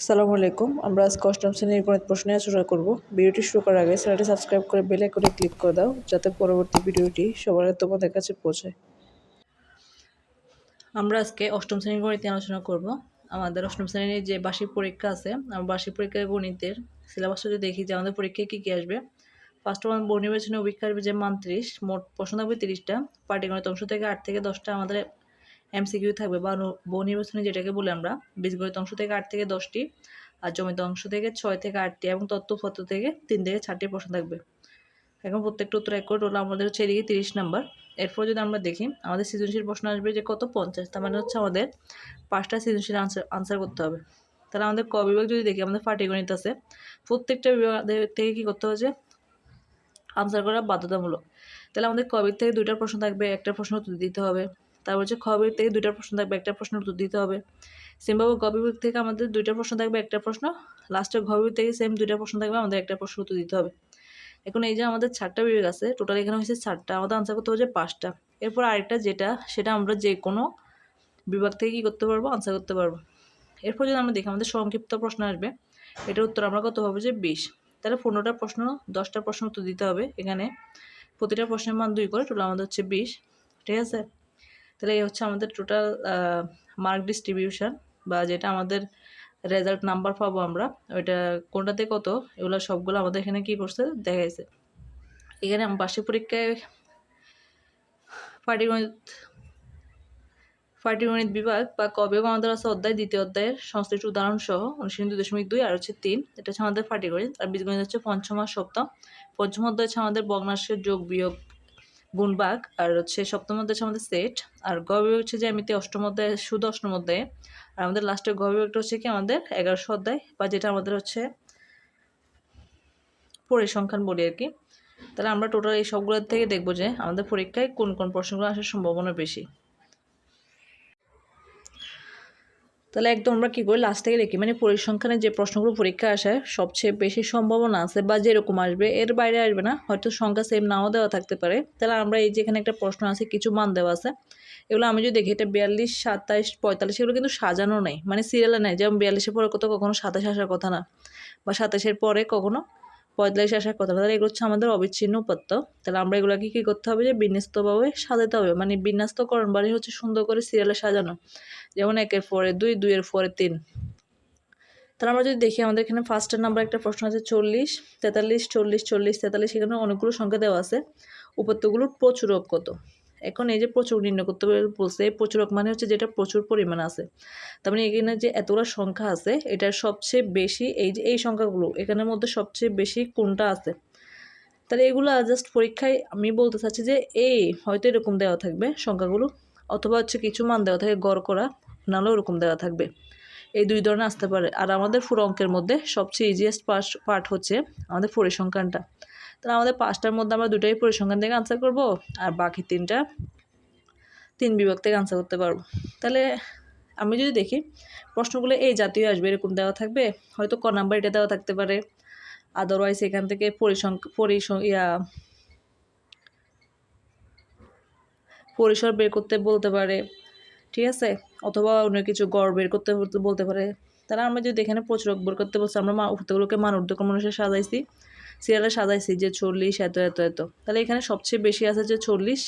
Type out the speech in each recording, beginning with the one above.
আসসালামু আলাইকুম। আমরা আজকে অষ্টম শ্রেণির গণিত প্রশ্ন আলোচনা করব। ভিডিওটি শুরু করার আগে চ্যানেলটি সাবস্ক্রাইব করে বেল আইকনে ক্লিক করে দাও, যাতে পরবর্তী ভিডিওটি সবার তোমাদের কাছে পৌঁছায় আমরা আজকে অষ্টম শ্রেণির গণিত আলোচনা করব। আমাদের অষ্টম শ্রেণির যে বার্ষিক পরীক্ষা আছে, আমার বার্ষিক পরীক্ষার গণিতের সিলেবাসটা যদি দেখি, যে আমাদের পরীক্ষায় কী কী আসবে? ফার্স্ট ওয়ান বহু নির্বাচনে অভিজ্ঞ আসবে যে মান ত্রিশ, মোট প্রশ্ন থাকবে তিরিশটা, পাটিগণিত অংশ থেকে আট থেকে দশটা আমাদের এমসিকিউ থাকবে বা নু- বহু নির্বাচনী যেটাকে বলি আমরা, বীজগণিত অংশ থেকে আট থেকে দশটি আর জমিত অংশ থেকে ছয় থেকে আটটি এবং তত্ত্বপত্র থেকে তিন থেকে চারটি প্রশ্ন থাকবে। এখন প্রত্যেকটা উত্তর এক করে টোটাল আমাদের হচ্ছে এদিকে তিরিশ নাম্বার। এরপর যদি আমরা দেখি, আমাদের সৃজনশীল প্রশ্ন আসবে যে কত পঞ্চাশ, তার মানে হচ্ছে আমাদের পাঁচটা সৃজনশীল আনসার আনসার করতে হবে। তাহলে আমাদের ক বিভাগ যদি দেখি, আমাদের পাটিগণিত আছে। প্রত্যেকটা বিভাগ থেকে কী করতে যে আনসার করা বাধ্যতামূলক। তাহলে আমাদের কবির থেকে দুইটা প্রশ্ন থাকবে, একটা প্রশ্ন দিতে হবে। তারপর হচ্ছে খবির থেকে দুইটা প্রশ্ন থাকবে, একটা প্রশ্ন উত্তর দিতে হবে। সেমভাবে গবির থেকে আমাদের দুইটা প্রশ্ন থাকবে, একটা প্রশ্ন। লাস্টে ঘবির থেকে সেম দুইটা প্রশ্ন থাকবে, আমাদের একটা প্রশ্ন উত্তর দিতে হবে। এখন এই যে আমাদের চারটা বিভাগ আছে টোটাল এখানে হয়েছে চারটা। আমাদের আনসার করতে হচ্ছে পাঁচটা। এরপর আরেকটা যেটা, সেটা আমরা যে কোনো বিভাগ থেকে কী করতে পারব? আনসার করতে পারব। এরপর যদি আমরা দেখি, আমাদের সংক্ষিপ্ত প্রশ্ন আসবে। এটার উত্তর আমরা কত হবে যে বিশ। তাহলে পনেরোটা প্রশ্ন, দশটা প্রশ্ন উত্তর দিতে হবে। এখানে প্রতিটা প্রশ্নের মান দুই করে টোটাল আমাদের হচ্ছে বিশ। ঠিক আছে? তাহলে এই হচ্ছে আমাদের টোটাল মার্ক ডিস্ট্রিবিউশন বা যেটা আমাদের রেজাল্ট নাম্বার পাবো আমরা, ওইটা কোনটাতে কত, এগুলো সবগুলো আমাদের এখানে কি করছে, দেখাইছে। এখানে বার্ষিক পরীক্ষায় পাটিগণিত পাটিগণিত বিভাগ বা কবে আমাদের আছে অধ্যায়, দ্বিতীয় অধ্যায়ের সংশ্লিষ্ট উদাহরণ সহ অনুশীলন দুই দশমিক দুই আর হচ্ছে তিন, এটা হচ্ছে আমাদের পাটিগণিত আর বীজগণিত হচ্ছে পঞ্চম আর সপ্তম। পঞ্চম অধ্যায় হচ্ছে আমাদের বগ্নাংশের যোগ বিয়োগ। গুণবাগ আর হচ্ছে সপ্তম অধ্যায় হচ্ছে আমাদের সেট আর গ হচ্ছে যে এমনিতে অষ্টম অধ্যায়, শুধু অষ্টম অধ্যায়। আর আমাদের লাস্টের গ হচ্ছে কি আমাদের এগারোশো অধ্যায় বা যেটা আমাদের হচ্ছে পরিসংখ্যান বলি আর কি। তাহলে আমরা টোটাল এই সবগুলোর থেকে দেখব যে আমাদের পরীক্ষায় কোন কোন প্রশ্নগুলো আসার সম্ভাবনা বেশি। তাহলে একদম আমরা কী করি লাস্ট থেকে দেখি মানে পরিসংখ্যানে যে প্রশ্নগুলো পরীক্ষা আসে, সবচেয়ে বেশি সম্ভাবনা আছে বা যেরকম আসবে, এর বাইরে আসবে না, হয়তো সংখ্যা সেম নাও দেওয়া থাকতে পারে। তাহলে আমরা এই যেখানে একটা প্রশ্ন আছে, কিছু মান দেওয়া আছে, এগুলো আমি যদি দেখি, এটা বিয়াল্লিশ, সাতাইশ, পঁয়তাল্লিশ, এগুলো কিন্তু সাজানো নেই মানে সিরিয়ালে নেই, যেমন বিয়াল্লিশের পরে কোথাও কখনো সাতাশ আসার কথা না, বা সাতাশের পরে কখনো পঁয়তাল্লিশ আসার কথা তাহলে এগুলো হচ্ছে আমাদের অবিচ্ছিন্ন উপাত্ত তাহলে আমরা এগুলোকে কী করতে হবে যে বিন্যস্তভাবে সাজাতে হবে। মানে বিন্যস্তকরণ মানে হচ্ছে সুন্দর করে সিরিয়ালে সাজানো। যেমন একের পরে দুই, দুইয়ের পরে তিন। তাহলে আমরা যদি দেখি, আমাদের এখানে ফার্স্টের নাম্বার একটা প্রশ্ন আছে, চল্লিশ, তেতাল্লিশ, চল্লিশ চল্লিশ, তেতাল্লিশ, এখানে অনেকগুলো সংখ্যা দেওয়া আছে। উপাত্তগুলোর প্রচুর কত এখন এই যে প্রচুর নির্ণয় করতে বলছে এই প্রচুরক মানে হচ্ছে যেটা প্রচুর পরিমাণ আছে। তার মানে এখানে যে এতগুলো সংখ্যা আছে এটার সবচেয়ে বেশি এই যে, এই সংখ্যাগুলো, এখানের মধ্যে সবচেয়ে বেশি কোনটা আছে? তাহলে এগুলো জাস্ট পরীক্ষায় আমি বলতে চাচ্ছি যে এই হয়তো এরকম দেওয়া থাকবে সংখ্যাগুলো, অথবা হচ্ছে কিছু মান দেওয়া থাকে, গড় করা নাহলে ওরকম দেওয়া থাকবে। এই দুই ধরনের আসতে পারে। আর আমাদের পুরো অঙ্কের মধ্যে সবচেয়ে ইজিয়েস্ট পার্ট পার্ট হচ্ছে আমাদের পরিসংখ্যানটা তাহলে আমাদের পাঁচটার মধ্যে আমরা দুটাই পরিসংখ্যান থেকে আনসার করব, আর বাকি তিনটা তিন বিভাগ থেকে আনসার করতে পারব। তাহলে আমি যদি দেখি, প্রশ্নগুলো এই জাতীয় আসবে, এরকম দেওয়া থাকবে, হয়তো ক নাম্বার এটা দেওয়া থাকতে পারে। আদারওয়াইজ এখান থেকে পরিসংখ্যা পরিসং, ইয়া, পরিসর বের করতে বলতে পারে, ঠিক আছে? অথবা অন্য কিছু গড় বের করতে বলতে- পারে। তাহলে আমরা যদি এখানে প্রচুরক বের করতে বলছি, আমরা উত্তরগুলোকে মান ঊর্ধ্বক্রম অনুসারে সাজাইছি। সিরিয়ালে সাজাইছি যে চল্লিশ এত এত এত। তাহলে এখানে সবচেয়ে বেশি আছে যে চল্লিশ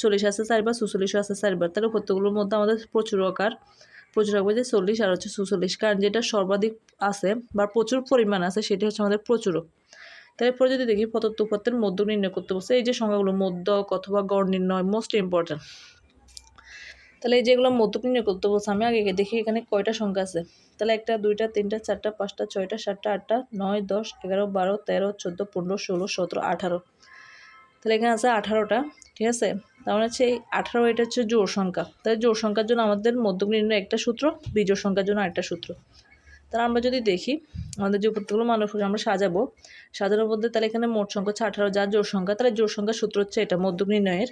চল্লিশ আছে চারবার সুচল্লিশও আছে চারবার। তাহলে প্রত্যেকগুলোর মধ্যে আমাদের প্রচুর আকার প্রচুর আকার যে চল্লিশ আর হচ্ছে সুচল্লিশ কারণ যেটা সর্বাধিক আছে বা প্রচুর পরিমাণ আছে সেটি হচ্ছে আমাদের প্রচুরক তারপর যদি দেখি প্রদত্ত উপাত্তের মধ্য নির্ণয় করতে বলছে, এই যে সংখ্যাগুলো মধ্যক অথবা গড় নির্ণয় মোস্ট ইম্পর্ট্যান্ট তাহলে এই যেগুলো মধ্যক নির্ণয় করতে বলছে আমি আগে দেখি এখানে কয়টা সংখ্যা আছে। তাহলে একটা, দুইটা, তিনটা, চারটা, পাঁচটা, ছয়টা, সাতটা, আটটা, নয়, দশ, এগারো, বারো, তেরো, চোদ্দ, পনেরো, ষোলো, সতেরো, আঠারো। তাহলে এখানে আছে আঠারোটা, ঠিক আছে? তার মানে হচ্ছে এই আঠারো, এটা হচ্ছে জোর সংখ্যা। তাহলে জোর সংখ্যার জন্য আমাদের মধ্যক নির্ণয় একটা সূত্র, বিজোড় সংখ্যার জন্য আরেকটা সূত্র। তাহলে আমরা যদি দেখি, আমাদের যে উপাত্তগুলো মানুষ আমরা সাজাবো। সাজানোর মধ্যে তাহলে এখানে মোট সংখ্যা হচ্ছে আঠারো যার জোড় সংখ্যা। তাহলে জোর সংখ্যার সূত্র হচ্ছে এটা মধ্যক নির্ণয়ের।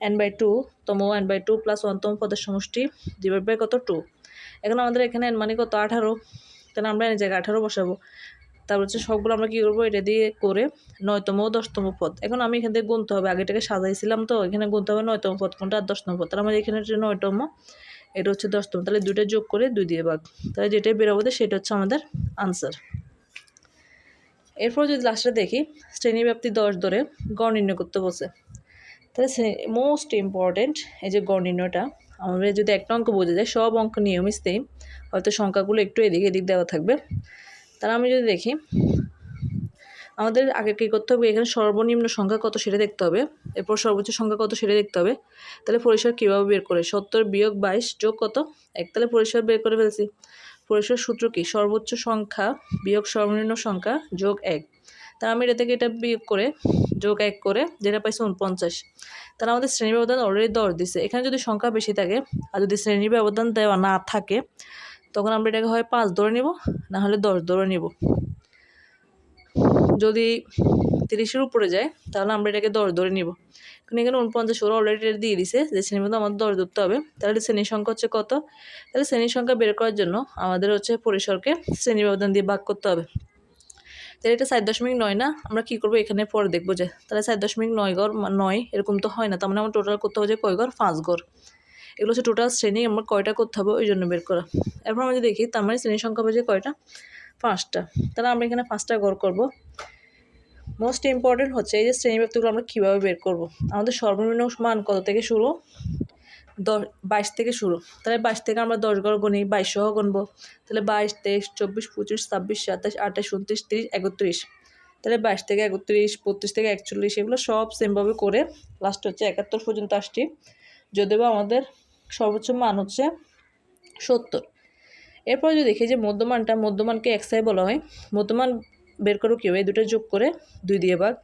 এন বাই টু তম এন বাই টু প্লাস ওয়ানতম পদের সমষ্টি ডিভাইড বাই কত? টু এখন আমাদের এখানে এন মানে কত? আঠারো। তাহলে আমরা এই জায়গায় আঠারো বসাবো। তারপর হচ্ছে সবগুলো আমরা কী করব? এটা দিয়ে করে নয়তম ও দশতম পদ। এখন আমি এখান থেকে গুনতে হবে। আগেটাকে সাজাইছিলাম তো, এখানে গুনতে হবে নয়তম পদ। কোনটা? আর দশতম পদ। তাহলে আমাদের এখানে নয়তম, এটা হচ্ছে দশতম। তাহলে দুইটা যোগ করে দুই দিয়ে ভাগ। তাহলে যেটাই বেরোবে সেটা হচ্ছে আমাদের আনসার এরপর যদি লাস্টে দেখি, শ্রেণীব্যাপ্তি দশ ধরে গড় নির্ণয় করতে বসে তাহলে মোস্ট ইম্পর্টেন্ট এই যে নির্ণয়টা আমাদের যদি একটা অঙ্ক বোঝা যায়, সব অঙ্ক নিয়মই সেম হয়তো সংখ্যাগুলো একটু এদিক এদিক দেওয়া থাকবে। তাহলে আমি যদি দেখি, আমাদের আগে কী করতে হবে, এখানে সর্বনিম্ন সংখ্যা কত সেটা দেখতে হবে, এরপর সর্বোচ্চ সংখ্যা কত সেটা দেখতে হবে, তাহলে পরিসর কীভাবে বের করে, সত্তর বিয়োগ বাইশ যোগ কত, এক, তাহলে পরিসর বের করে ফেলছি, পরিসর সূত্র কি, সর্বোচ্চ সংখ্যা বিয়োগ সর্বনিম্ন সংখ্যা যোগ এক। তাহলে আমি এটা থেকে এটা বিয়োগ করে, যোগ এক করে, যেটা পাইছি উনপঞ্চাশ তাহলে আমাদের শ্রেণি ব্যবধান অলরেডি দশ দিছে। এখানে যদি সংখ্যা বেশি থাকে আর যদি শ্রেণি ব্যবধান দেওয়া না থাকে, তখন আমরা এটাকে হয় পাঁচ ধরে নিব, না হলে দশ ধরে নিব। যদি তিরিশের উপরে যায়, তাহলে আমরা এটাকে দশ ধরে নিব। কারণ এখানে উনপঞ্চাশ ওরা অলরেডি এটা দিয়ে দিছে যে শ্রেণির মধ্যে আমাদের দশ ধরতে হবে। তাহলে শ্রেণির সংখ্যা হচ্ছে কত? তাহলে শ্রেণির সংখ্যা বের করার জন্য আমাদের হচ্ছে পরিসরকে শ্রেণি ব্যবধান দিয়ে ভাগ করতে হবে। তাহলে এটা চার দশমিক নয় না? আমরা কী করব? এখানে পরে দেখব যে, তাহলে চার দশমিক নয় গড় নয়, এরকম তো হয় না। তার মানে আমার টোটাল করতে হবে যে কয় গড়? পাঁচ গড়। এগুলো হচ্ছে টোটাল শ্রেণি, আমার কয়টা করতে হবে ওই জন্য বের করা। এরপর আমরা যদি দেখি, তার মানে শ্রেণির সংখ্যা হবে যে কয়টা? পাঁচটা। তাহলে আমরা এখানে পাঁচটা গড় করব। মোস্ট ইম্পর্টেন্ট হচ্ছে এই যে শ্রেণীব্যাপ্তিগুলো আমরা কীভাবে বের করব? আমাদের সর্বনিম্ন মান কত থেকে শুরু? দশ, বাইশ থেকে শুরু। তাহলে বাইশ থেকে আমরা দশ গড় গণি বাইশ সহ গণবো তাহলে বাইশ, তেইশ, চব্বিশ, পঁচিশ, ছাব্বিশ, সাতাশ, আঠাশ, উনত্রিশ, তিরিশ, একত্রিশ। তাহলে বাইশ থেকে একত্রিশ, বত্রিশ থেকে একচল্লিশ, এগুলো সব সেমভাবে করে লাস্ট হচ্ছে একাত্তর পর্যন্ত আসছি। যদিও আমাদের সর্বোচ্চ মান হচ্ছে সত্তর। এরপর যদি দেখি যে মধ্যমানটা, মধ্যমানকে এক্সাই বলা হয়, মধ্যমান বের করো কেউ, এই দুটো যোগ করে দুই দিয়ে ভাগ,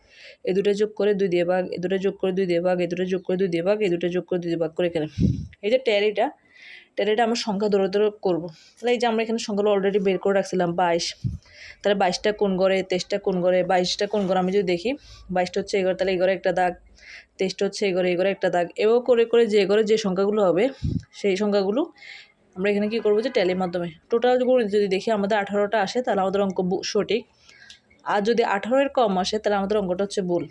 এই দুটো যোগ করে দুই দিয়ে ভাগ, এই দুটো যোগ করে দুই দিয়ে ভাগ, এই দুটো যোগ করে দুই দিয়ে ভাগ, এই দুটো যোগ করে দুই দিয়ে ভাগ করে এখানে। এই যে ট্যারিটা ট্যারিটা আমরা সংখ্যা ধরে ধরে করব। তাহলে এই যে আমরা এখানে সংখ্যাগুলো অলরেডি বের করে রাখছিলাম, বাইশ। তাহলে বাইশটা কোন ঘরে, তেইশটা কোন ঘরে, বাইশটা কোন ঘরে, আমি যদি দেখি, বাইশটা হচ্ছে এই ঘরে, তাহলে এই ঘরে একটা দাগ, তেইশটা হচ্ছে এই ঘরে এই ঘরে একটা দাগ, এভাবে করে করে যে ঘরে যে সংখ্যাগুলো হবে, সেই সংখ্যাগুলো আমরা এখানে কী করব যে ট্যালির মাধ্যমে। টোটাল যদি দেখি আমাদের আঠারোটা আসে, তাহলে আমাদের অঙ্ক সঠিক। আর যদি আঠারোর কম আসে, তাহলে আমাদের অঙ্কটা হচ্ছে ভুল।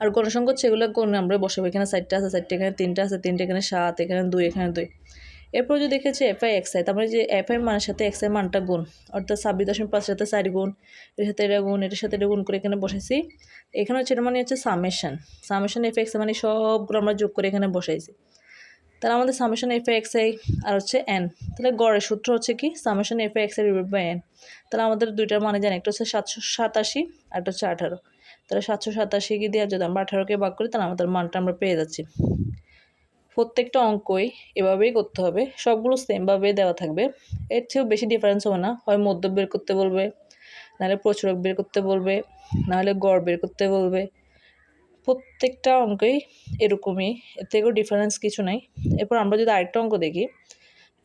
আর গণসংখ্যা হচ্ছে এগুলো কোন আমরা বসাবো? এখানে চারটা আছে, চারটে এখানে তিনটা আছে, তিনটে এখানে সাত, এখানে দুই এখানে দুই। এরপর যদি দেখেছি এফ আই এক্স আই তারপরে যে এফ আই মানের সাথে এক্স আই মানটা গুণ, অর্থাৎ ছাব্বিশ দশমিক পাঁচের সাথে চার গুণ, এর সাথে এটা গুণ, এটার সাথে এটা গুণ করে এখানে বসাইছি এখানে হচ্ছে এটা মানে হচ্ছে সামেশন সামেশন এফ এক্স মানে সবগুলো আমরা যোগ করে এখানে বসাইছি। তাহলে আমাদের সামেশন এফ এক্স আই আর হচ্ছে এন তাহলে গড়ের সূত্র হচ্ছে কি? Summation F X I by N তাহলে আমাদের দুইটার মানে জানি, একটা হচ্ছে সাতশো সাতাশি আর একটা হচ্ছে আঠারো। তাহলে সাতশো সাতাশি কি দিয়ে যদি আমরা আঠারোকে ভাগ করি, তাহলে আমাদের মানটা আমরা পেয়ে যাচ্ছি। প্রত্যেকটা অঙ্কই এভাবেই করতে হবে। সবগুলো সেমভাবে দেওয়া থাকবে। এর চেয়েও বেশি ডিফারেন্স হবে না। হয় মধ্য বের করতে বলবে, নাহলে প্রচুরক বের করতে বলবে, নাহলে গড় বের করতে বলবে। প্রত্যেকটা অঙ্কই এরকমই, এর থেকেও ডিফারেন্স কিছু নাই। এরপর আমরা যদি আরেকটা অঙ্ক দেখি,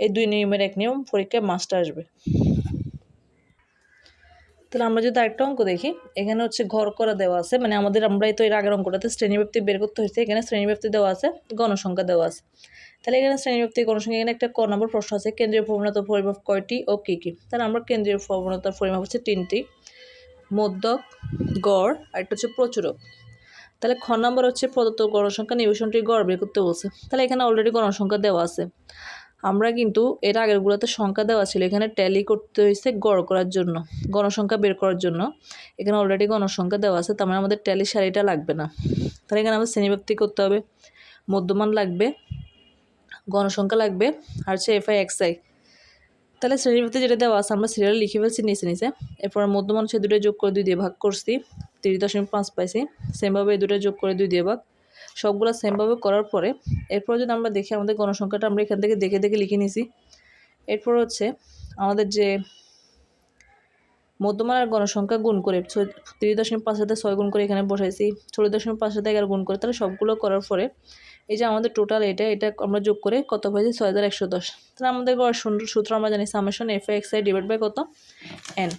এই দুই নিয়মের এক নিয়ম পরীক্ষায় মাস্টার আসবে। তাহলে আমরা যদি আরেকটা অঙ্ক দেখি, এখানে হচ্ছে ঘর করা দেওয়া আছে মানে আমাদের আমরা তো এর আগের অঙ্কটাতে শ্রেণীব্যাপ্তি বের করতে হয়েছে, এখানে শ্রেণীব্যাপ্তি দেওয়া আছে, গণসংখ্যা দেওয়া আছে। তাহলে এখানে শ্রেণীব্যাপ্তি, গণসংখ্যা, এখানে একটা ক নম্বর প্রশ্ন আছে, কেন্দ্রীয় প্রবণতার পরিমাপ কয়টি ও কী কী? তাহলে আমরা কেন্দ্রীয় প্রবণতার পরিমাপ হচ্ছে তিনটি মধ্যক গড়, আর একটা হচ্ছে প্রচুরক। তাহলে খ নম্বর হচ্ছে প্রদত্ত গণসংখ্যা নিবেশনটি গড় বের করতে বলছে। তাহলে এখানে অলরেডি গণসংখ্যা দেওয়া আছে। আমরা কিন্তু এর আগেরগুলোতে সংখ্যা দেওয়া ছিল। এখানে ট্যালি করতে হয়েছে গড় করার জন্য, গণসংখ্যা বের করার জন্য। এখানে অলরেডি গণসংখ্যা দেওয়া আছে, তার মানে আমাদের ট্যালি শাড়িটা লাগবে না। তাহলে এখানে আমাদের শ্রেণীব্যক্তি করতে হবে। মধ্যমান লাগবে, গণসংখ্যা লাগবে, আর হচ্ছে এফআই এক্সআই তাহলে শ্রেণীব্যক্তি যেটা দেওয়া আছে, আমরা সিরিয়াল লিখে ফেলছি, নিচে নিচে। এরপর মধ্যমান সে দুটো যোগ করে দুই দিয়ে ভাগ করছি। তিরিশ দশমিক পাঁচ পাইছি। সেমভাবে এই দুটো যোগ করে দুই দিয়ে ভাগ। সবগুলো সেমভাবে করার পরে এরপর যদি আমরা দেখি আমাদের গণসংখ্যাটা, আমরা এখান থেকে দেখে দেখে লিখে নিছি। এরপর হচ্ছে আমাদের যে মধ্যমান আর গণসংখ্যা গুণ করে তিরিশ দশমিক পাঁচ সাথে ছয় গুণ করে এখানে বসাইছি, চল্লিশ দশমিক পাঁচ সাথে এগারো গুণ করে, তাহলে সবগুলো করার পরে এই যে আমাদের টোটাল এটা এটা আমরা যোগ করে কত পাইছি? ছয় হাজার একশো দশ। তাহলে আমাদের সূত্র আমরা জানি summation F X I divide by কত? এন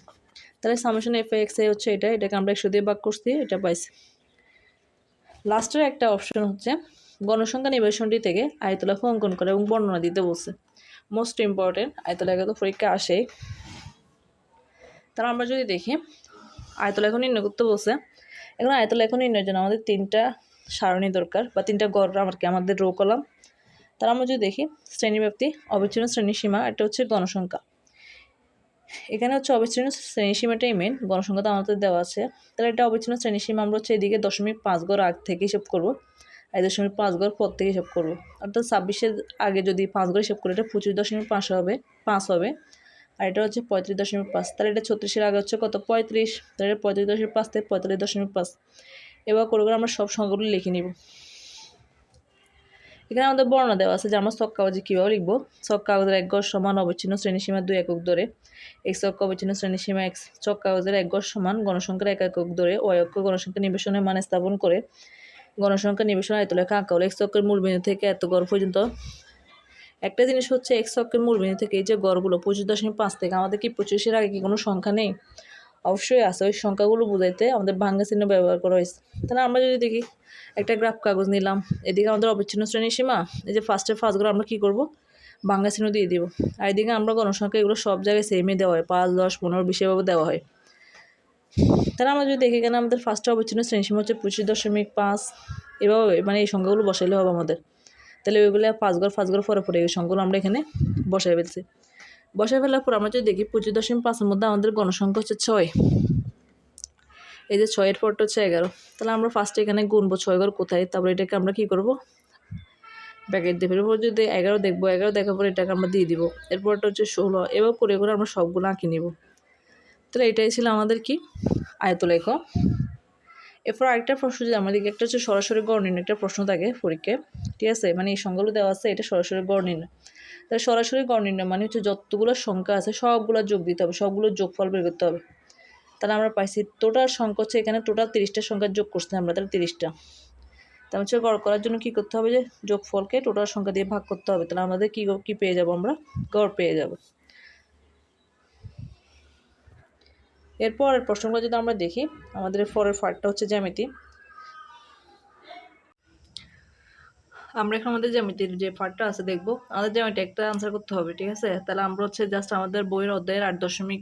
তাহলে সামেশন এফ এক্স আই হচ্ছে এটা, এটাকে আমরা একশো দিয়ে ভাগ করছি, এটা পাইছি। লাস্টের একটা অপশন হচ্ছে, গণসংখ্যা নিবেশনটি থেকে আয়তলেখ অঙ্কন করে এবং বর্ণনা দিতে বলছে। মোস্ট ইম্পর্টেন্ট আয়তলেখা তো পরীক্ষা আসে। তাহলে আমরা যদি দেখি আয়তলেখ নির্ণয় করতে বলছে, এখন আয়তলেখ নির্ণয়ের জন্য আমাদের তিনটা সারণী দরকার বা তিনটা গড় আমাকে, আমাদের রো কলাম তার আমরা যদি দেখি, শ্রেণীব্যাপ্তি, অবিচ্ছিন্ন শ্রেণি সীমা একটা হচ্ছে গণসংখ্যা। এখানে হচ্ছে অবিচ্ছিন্ন শ্রেণি সীমাটাই মেন গণসংখ্যা তো আমাদের দেওয়া আছে। তাহলে এটা অবিচ্ছিন্ন শ্রেণি সীমা আমরা হচ্ছে এদিকে দশমিক পাঁচ গড় আগ থেকে হিসাব করব। আর দশমিক পাঁচ গড় পর থেকে হিসাব করব। অর্থাৎ ছাব্বিশের আগে যদি পাঁচ গড় হিসাব করি, এটা পঁচিশ দশমিক পাঁচ হবে পাঁচ হবে। আর এটা হচ্ছে পঁয়ত্রিশ দশমিক পাঁচ। তাহলে এটা ছত্রিশের আগে হচ্ছে কত? পঁয়ত্রিশ। তাহলে পঁয়ত্রিশ দশমিক পাঁচ থেকে পঁয়তাল্লিশ দশমিক পাঁচ। এবার করে করে আমরা সব সংখ্যাগুলো লিখে নিব। এখানে আমাদের বর্ণনা দেওয়া আছে যে আমরা ছক কাগজে কীভাবে লিখব? ছক কাগজের এক গড় সমান অবিচ্ছিন্ন শ্রেণীসীমা দুই একক ধরে এক অক্ষ অবিচ্ছিন্ন শ্রেণীসীমা এক ছক কাগজের এক গড় সমান গণসংখ্যার এক একক ধরে ওয়াই অক্ষ গণসংখ্যা নিবেশনের মান স্থাপন করে গণসংখ্যা নিবেশন আয়তলেখা আঁকা হলো। এক অক্ষের মূল বিন্দু থেকে এত গড় পর্যন্ত। একটা জিনিস হচ্ছে, এক অক্ষের মূল বিন্দু থেকে এই যে গড়গুলো পঁচিশ দশমিক পাঁচ থেকে আমাদের কি পঁচিশের আগে কি কোনো সংখ্যা নেই? অবশ্যই আছে। ওই সংখ্যাগুলো বোঝাইতে আমাদের ভাঙ্গা চিহ্ন ব্যবহার করা হয়েছে। তাহলে আমরা যদি দেখি, একটা গ্রাফ কাগজ নিলাম। এদিকে আমাদের অবিচ্ছিন্ন শ্রেণি সীমা, এই যে ফার্স্টের ফার্স্টগুলো আমরা কী করব? ভাঙ্গা চিহ্ন দিয়ে দিব। আর এদিকে আমরা গণসংখ্যা এগুলো সব জায়গায় সেমই দেওয়া হয়। পাঁচ, দশ, পনেরো, বিশ এভাবে দেওয়া হয়। তাহলে আমরা যদি দেখি এখানে আমাদের ফার্স্টে অবিচ্ছিন্ন শ্রেণি সীমা হচ্ছে পঁচিশ দশমিক পাঁচ। এভাবে মানে এই সংখ্যাগুলো বসাইলে হবে আমাদের। তাহলে ওইগুলো পাঁচ ঘর পাঁচ ঘর পরে পরে এই সংখ্যাগুলো আমরা এখানে বসাই ফেলছি। বসাই ফেলার পর আমরা যদি দেখি পঁচিশ দশমিক পাঁচের মধ্যে আমাদের গণসংখ্যা হচ্ছে ছয়। এই যে ছয়ের পরটা হচ্ছে এগারো। তাহলে আমরা ফার্স্টে এখানে গুনবো ছয় ঘর কোথায়? তারপরে এটাকে আমরা কী করব? ব্যাকেট দেবো এরপর যদি এগারো দেখব, এগারো দেখার পর এটাকে আমরা দিয়ে দিব। এরপরটা হচ্ছে ষোলো। এবার করে করে আমরা সবগুলো আঁকি নিব। তাহলে এটাই ছিল আমাদের কি? আয়তলেখ। এরপর আরেকটা প্রশ্ন যদি আমাদের একটা হচ্ছে সরাসরি গড় একটা প্রশ্ন থাকে পরীক্ষায়। ঠিক আছে? মানে এই সংখ্যাগুলো দেওয়া আছে, এটা সরাসরি গড় তাহলে সরাসরি গড় নির্ণয় মানে হচ্ছে যতগুলো সংখ্যা আছে সবগুলো যোগ দিতে হবে, সবগুলো যোগফল বের করতে হবে। তাহলে আমরা পাইছি টোটাল সংখ্যা হচ্ছে এখানে টোটাল তিরিশটা সংখ্যা যোগ করছি আমরা, তাহলে তিরিশটা। তাহলে হচ্ছে গড় করার জন্য কী করতে হবে যে যোগফলকে টোটাল সংখ্যা দিয়ে ভাগ করতে হবে, তাহলে আমাদের কী কী পেয়ে যাব আমরা? গড় পেয়ে যাব। এরপরের প্রশ্নগুলো যদি আমরা দেখি, আমাদের পরের ফার্টটা হচ্ছে জ্যামিতি। আমরা এখন আমাদের জ্যামিতির যে পার্টটা আছে দেখব। আমাদের জ্যামিতি একটা আনসার করতে হবে, ঠিক আছে? তাহলে আমরা হচ্ছে জাস্ট আমাদের বইয়ের অধ্যায়ের আট দশমিক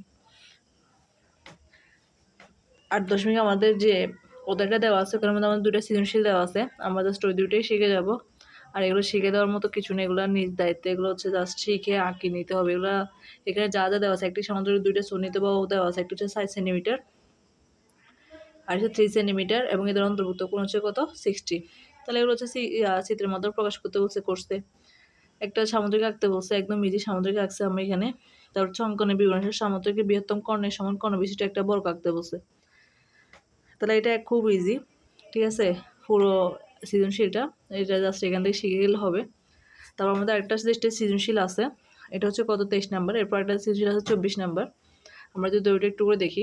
আট দশমিক আমাদের যে অধ্যায়টা দেওয়া আছে, ওখানের মধ্যে আমাদের দুটো সৃজনশীল দেওয়া আছে। আমরা জাস্ট ওই দুটোই শিখে যাব। আর এগুলো শিখে দেওয়ার মতো কিছু নেই, এগুলো নিজ দায়িত্ব, এগুলো হচ্ছে জাস্ট শিখে আঁকি নিতে হবে। এগুলো এখানে যা যা দেওয়া আছে, একটি সামান্তরিক দুইটা সুন্নিত বা দেওয়া আছে, একটি হচ্ছে সাইজ সেন্টিমিটার আর হচ্ছে থ্রি সেন্টিমিটার এবং এদের অন্তর্ভুক্ত কোন হচ্ছে কত? সিক্সটি তাহলে এগুলো হচ্ছে চিত্রের মাধ্যমে প্রকাশ করতে বলছে, করছে। একটা সামুদ্রিক আঁকতে বলছে, একদম ইজি সামুদ্রিক আঁকছে আমি এখানে। তারপর হচ্ছে অঙ্কনের বিবরণ সামুদ্রিকের বৃহত্তম কর্ণের সমান কর্ণ বিশিষ্ট একটা বর্গ আঁকতে বলছে। তাহলে এটা খুব ইজি ঠিক আছে? পুরো সৃজনশীলটা এটা। জাস্ট এখান থেকে শিখে গেলে হবে। তারপর আমাদের আরেকটা যে সৃজনশীল আছে। এটা হচ্ছে কত? তেইশ নাম্বার। এরপর একটা সৃজনশীল আছে চব্বিশ নাম্বার। আমরা যদি ওইটা একটু করে দেখি।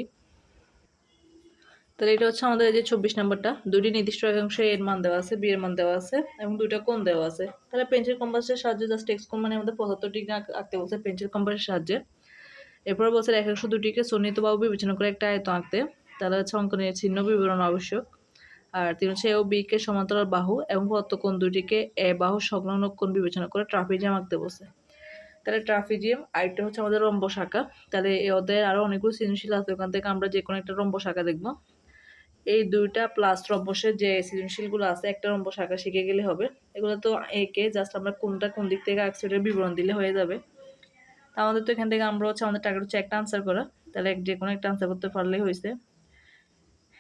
তাহলে এটা হচ্ছে আমাদের যে চব্বিশ নাম্বারটা। দুটি নির্দিষ্ট একাংশে এর মান দেওয়া আছে, বি এর মান দেওয়া আছে এবং দুইটা কোণ দেওয়া আছে। তাহলে পেন্সিল কম্পাসের সাহায্যে জাস্ট এক্স কোণ মানে আমাদের পঁচাত্তর ডিগ্রি আঁকতে বলছে পেন্সিল কম্পাসের সাহায্যে। এরপর বলছে একাংশ দুটিকে সন্নিহিত বাহু বিবেচনা করে একটা আয়ত আঁকতে। তাহলে হচ্ছে অঙ্কনের চিহ্ন বিবরণ আবশ্যক। আর তিনি হচ্ছে এ ও বি কে সমান্তরাল বাহু এবং কোণ দুটিকে এ বাহু সংলগ্ন কোণ বিবেচনা করে ট্রাফিজিয়াম আঁকতে বসে তাহলে ট্রাফিজিয়াম আরেকটা হচ্ছে আমাদের রম্ব শাখা তাহলে এ অধ্যায়ের আরও অনেকগুলো সৃজনশীল আছে, ওখান থেকে আমরা যে কোনো একটা রম্ব শাখা দেখব। এই দুইটা প্লাস রম্বসের যে সৃজনশীলগুলো আছে, একটা রম্ব শাখা শিখে গেলে হবে। এগুলো তো একে জাস্ট আমরা কোনটা কোন দিক থেকে আঁকছি বিবরণ দিলে হয়ে যাবে। তা আমাদের তো এখান থেকে আমরা হচ্ছে আমাদের টার্গেট হচ্ছে একটা আনসার করা। তাহলে যে কোনো একটা আনসার করতে পারলেই হয়েছে।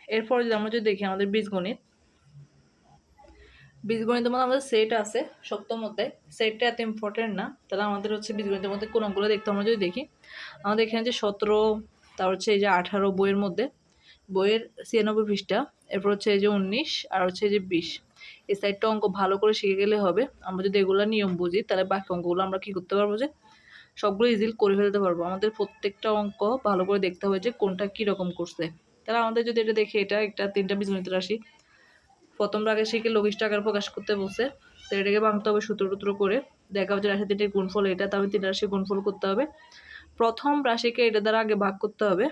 এরপর যদি আমরা যদি দেখি আমাদের বীজগণিত। বীজগণিতের মধ্যে আমাদের সেট আছে সপ্তম অধ্যায়। সেটটা এত ইম্পর্টেন্ট না। তাহলে আমাদের হচ্ছে বীজগণিতের মধ্যে কোন অঙ্কগুলো দেখতে আমরা যদি দেখি। আমাদের এখানে যে সতেরো, তারপর হচ্ছে এই যে আঠারো বইয়ের মধ্যে বইয়ের ছিয়ানব্বই পৃষ্ঠা, এরপর হচ্ছে এই যে উনিশ, আর হচ্ছে এই যে বিশ। এই সাইডটা অঙ্ক ভালো করে শিখে গেলে হবে। আমরা যদি এগুলো নিয়ম বুঝি, তাহলে বাকি অঙ্কগুলো আমরা কী করতে পারব যে, সবগুলো ইজিল করে ফেলতে পারব। আমাদের প্রত্যেকটা অঙ্ক ভালো করে দেখতে হবে যে, কোনটা কীরকম করছে। তাহলে আমাদের যদি এটা দেখি, এটা একটা তিনটা বীজগণিত রাশি। প্রথম রাগে শিখে লঘিষ্ঠ আকার প্রকাশ করতে বলছে, তো এটাকে ভাঙতে হবে সূত্র টুত্র করে। দেখা হচ্ছে রাশি তিনটির গুণফল এটা তারপরে তিনটা রাশি গুণফল করতে হবে। প্রথম রাশিকে এটা দ্বারা আগে ভাগ করতে হবে।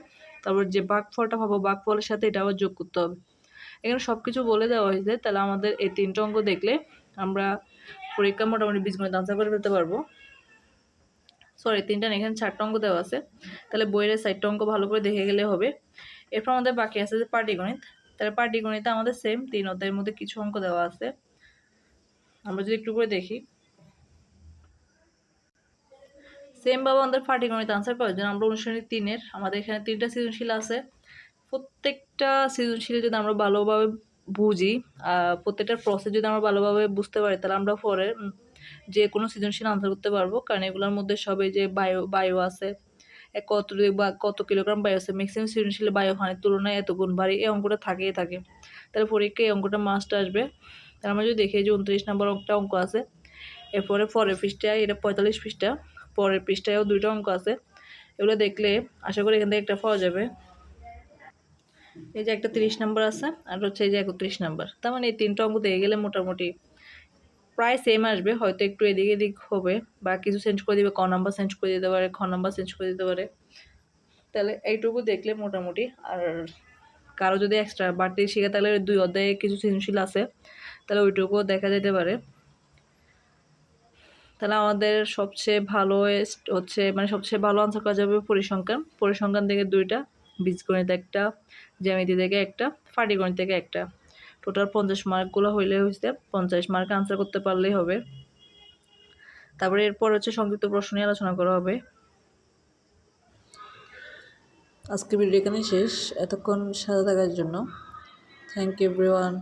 তারপর যে বাঘ ফলটা পাবো ফলের সাথে এটা আবার যোগ করতে হবে। এখানে সব কিছু বলে দেওয়া হয়েছে, তাহলে আমাদের এই তিনটা অঙ্ক দেখলে আমরা পরীক্ষা মোটামুটি বীজগণিত আনসার করে ফেলতে পারব। সরি তিনটা এখানে চারটা অঙ্ক দেওয়া আছে। তাহলে বইয়ের সাইডটা অঙ্ক ভালো করে দেখে গেলে হবে। এরপর আমাদের বাকি আছে যে পাটিগণিত। তাহলে পাটিগণিতে আমাদের সেম তিন অধ্যায়ের মধ্যে কিছু অঙ্ক দেওয়া আছে। আমরা যদি একটু করে দেখি। সেমভাবে আমাদের পাটিগণিত আনসার করার জন্য আমরা অনুশীলনী তিনের, আমাদের এখানে তিনটা সৃজনশীল আছে। প্রত্যেকটা সৃজনশীল যদি আমরা ভালোভাবে বুঝি প্রত্যেকটা প্রসেস যদি আমরা ভালোভাবে বুঝতে পারি, তাহলে আমরা পরে যে কোনো সৃজনশীল আনসার করতে পারব। কারণ এগুলোর মধ্যে সবে যে বায়ো বায়ো আছে কত বা কত কিলোগ্রাম বায়ো আছে ম্যাক্সিমাম সৃজনশীল বায়ো হানির তুলনায় এত গুণ ভারী, এই অঙ্কটা থাকেই থাকে। তাহলে পরীক্ষায় এই অঙ্কটা মাস্ট আসবে। তাহলে আমরা যদি দেখি যে উনত্রিশ নম্বর একটা অঙ্ক আছে, এরপরে পরের পৃষ্ঠায়, এটা পঁয়তাল্লিশ পৃষ্ঠা। পরের পৃষ্ঠায়ও দুইটা অঙ্ক আছে। এগুলো দেখলে আশা করি এখান থেকে একটা পাওয়া যাবে। এই যে একটা তিরিশ নাম্বার আছে, আর হচ্ছে এই যে একত্রিশ নাম্বার। তার মানে এই তিনটা অঙ্ক দিয়ে গেলে মোটামুটি প্রায় সেম আসবে, হয়তো একটু এদিক এদিক হবে বা কিছু চেঞ্জ করে দিবে, ক নাম্বার চেঞ্জ করে দিতে পারে, খ নাম্বার চেঞ্জ করে দিতে পারে। তাহলে এইটুকু দেখলে মোটামুটি, আর কারও যদি এক্সট্রা বাড়তি শিখে, তাহলে দুই অধ্যায়ে কিছু সৃজনশীল আছে, তাহলে ওইটুকুও দেখা যেতে পারে। তাহলে আমাদের সবচেয়ে ভালো হচ্ছে মানে সবচেয়ে ভালো আনসার করা যাবে পরিসংখ্যান। পরিসংখ্যান থেকে দুইটা, বীজগণিত একটা, জ্যামিতি থেকে একটা পাটিগণিত থেকে একটা। টোটাল পঞ্চাশ মার্কগুলো হইলে হয়েছে পঞ্চাশ মার্ক আনসার করতে পারলেই হবে। তারপরে এরপর হচ্ছে সংক্ষিপ্ত প্রশ্ন নিয়ে আলোচনা করা হবে। আজকে ভিডিও এখানে শেষ। এতক্ষণ সাথে থাকার জন্য। Thank you everyone